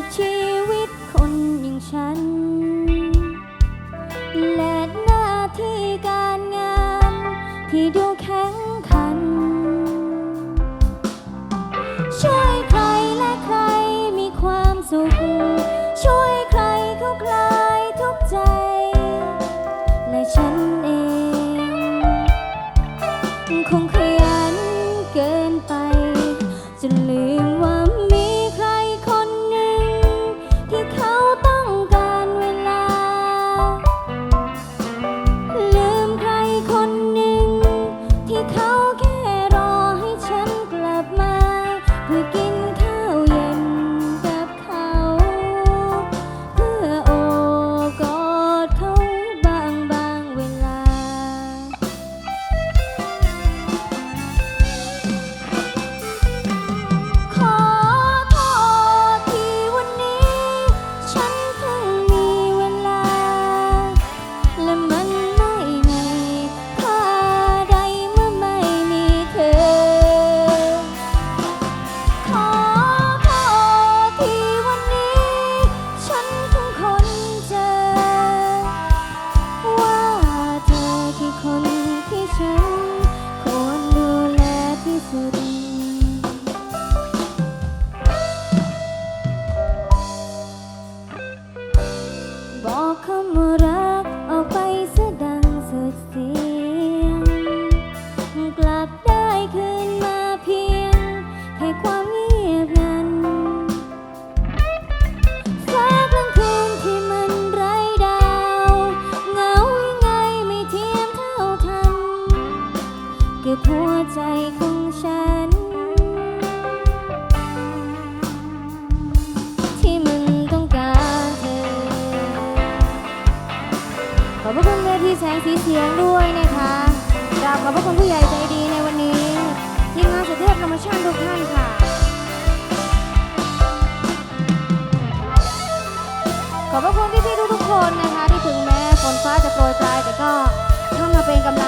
กับชีวิตคนอย่างฉัน และหน้าที่การงานที่ดูแข็งขัน ช่วยใครและใครมีความสุข ช่วยใครเขาคลายทุกข์ใจ และฉันเอง คงขยันเกินไปจนลืม ก็บหัวใจของฉัน ที่มันต้องการเธอ ขอบพระคุณเวทีแสงสีเสียงด้วยนะคะกราบขอบพระคุณผู้ใหญ่ใจดีในวันนี้ ทีมงานสุเทพธรรมชาติทุกท่านค่ะขอบพระคุณพี่ๆทุกๆคนนะคะ ที่ถึงแม้ฝนฟ้าจะโปรยปลายแต่ก็เข้ามาเป็นกำลัง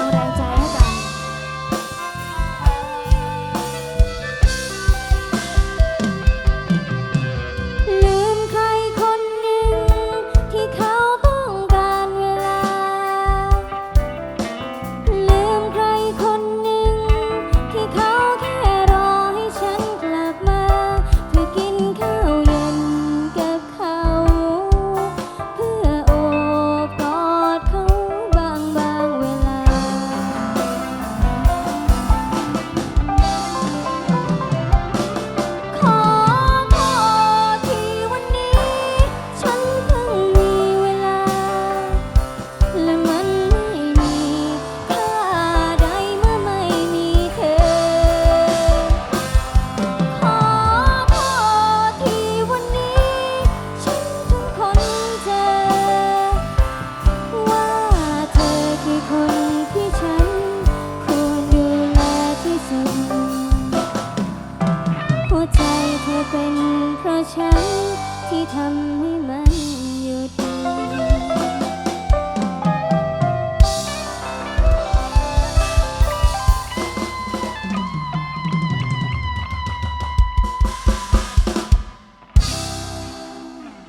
ที่ทำให้